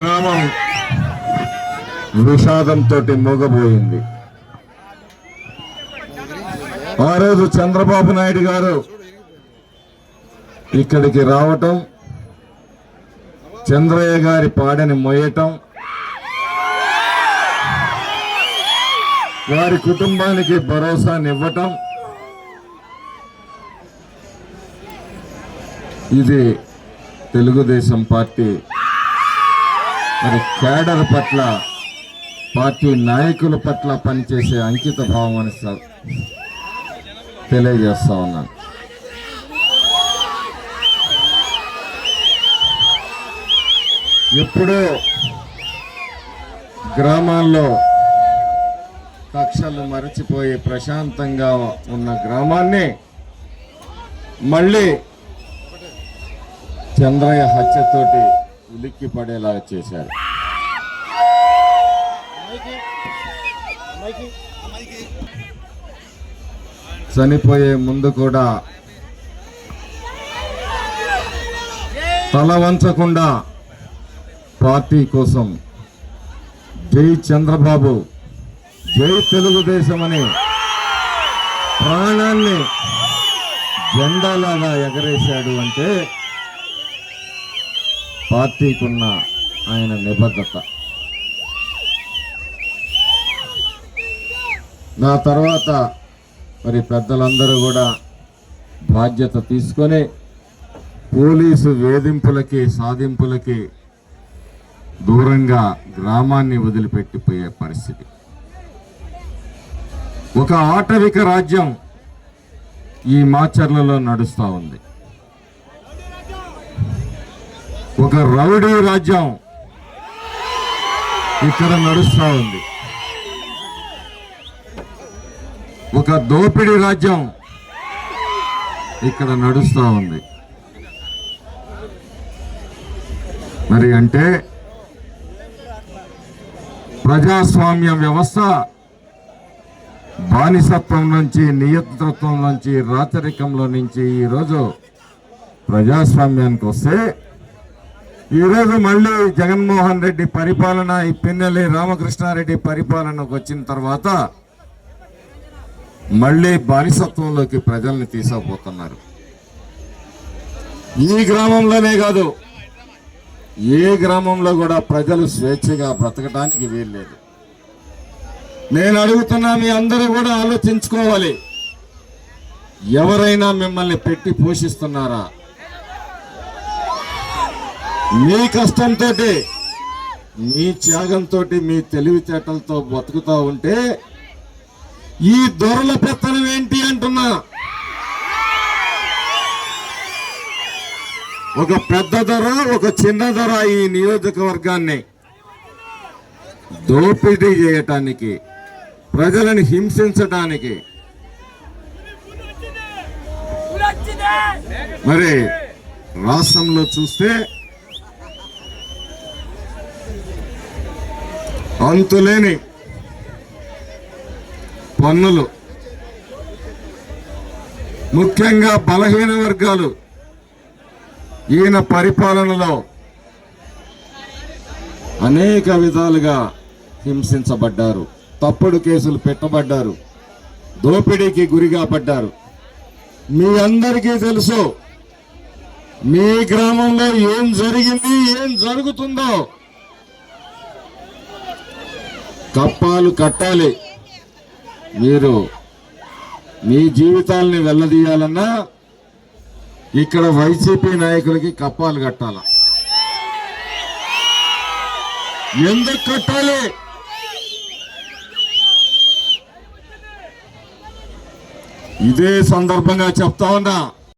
గ్రామం విషాదంతో మూగబోయింది. ఆ రోజు చంద్రబాబు నాయుడు గారు ఇక్కడికి రావటం చంద్రయ్య గారి పాడని మొయ్యటం వారి కుటుంబానికి భరోసానివ్వటం ఇది తెలుగుదేశం పార్టీ మరి కేడర్ పట్ల పార్టీ నాయకుల పట్ల పనిచేసే అంకిత భావం అని తెలియజేస్తా ఉన్నాను ఎప్పుడో గ్రామాల్లో కక్షలు మరచిపోయి ప్రశాంతంగా ఉన్న గ్రామాన్ని మళ్ళీ చంద్రయ్య హత్యతోటి ఉలిక్కి పడేలాగా చేశారు. చనిపోయే ముందు కూడా తల వంచకుండా పార్టీ కోసం జై చంద్రబాబు జై తెలుగుదేశం అని ప్రాణాన్ని జెండాలాగా ఎగరేశాడు అంటే పార్టీకున్న ఆయన నిబద్ధత. నా తర్వాత మరి పెద్దలందరూ కూడా బాధ్యత తీసుకొని పోలీసు వేధింపులకి సాధింపులకి దూరంగా గ్రామాన్ని వదిలిపెట్టిపోయే పరిస్థితి. ఒక ఆటవిక రాజ్యం ఈ మాచర్లలో నడుస్తూ ఉంది. ఒక రౌడీ రాజ్యం ఇక్కడ నడుస్తూ ఉంది. ఒక దోపిడీ రాజ్యం ఇక్కడ నడుస్తూ ఉంది. మరి అంటే ప్రజాస్వామ్య వ్యవస్థ బానిసత్వం నుంచి నియంతృత్వం నుంచి రాచరికంలో నుంచి ఈరోజు ప్రజాస్వామ్యానికి వస్తే ఈరోజు మళ్ళీ జగన్మోహన్ రెడ్డి పరిపాలన ఈ పిన్నెల్లి రామకృష్ణారెడ్డి పరిపాలనకు వచ్చిన తర్వాత మళ్ళీ బానిసత్వంలోకి ప్రజల్ని తీసుకుపోతున్నారు. ఈ గ్రామంలోనే కాదు ఏ గ్రామంలో కూడా ప్రజలు స్వేచ్ఛగా బ్రతకడానికి వీల్లేదు. నేను అడుగుతున్నా మీ అందరూ కూడా ఆలోచించుకోవాలి. ఎవరైనా మిమ్మల్ని పెట్టి పోషిస్తున్నారా? మీ కష్టంతో మీ త్యాగంతో మీ తెలివితేటలతో బతుకుతా ఉంటే ఈ దొరల పెత్తనం ఏంటి అంటున్నా? ఒక పెద్ద ధర ఒక చిన్న ధర ఈ నియోజకవర్గాన్ని దోపిడీ చేయటానికి ప్రజలను హింసించడానికి మరి రాష్ట్రంలో చూస్తే అంతులేని పన్నులు ముఖ్యంగా బలహీన వర్గాలు ఈయన పరిపాలనలో అనేక విధాలుగా హింసించబడ్డారు. తప్పుడు కేసులు పెట్టబడ్డారు. దోపిడీకి గురిగా పడ్డారు. మీ అందరికీ తెలుసు మీ గ్రామంలో ఏం జరిగింది ఏం జరుగుతుందో కప్పాలు కట్టాలి. మీరు మీ జీవితాల్ని వెళ్ళదీయాలన్నా ఇక్కడ వైసీపీ నాయకులకి కప్పాలు కట్టాల? ఎందుకు కట్టాలి? ఇదే సందర్భంగా చెప్తా ఉన్నా.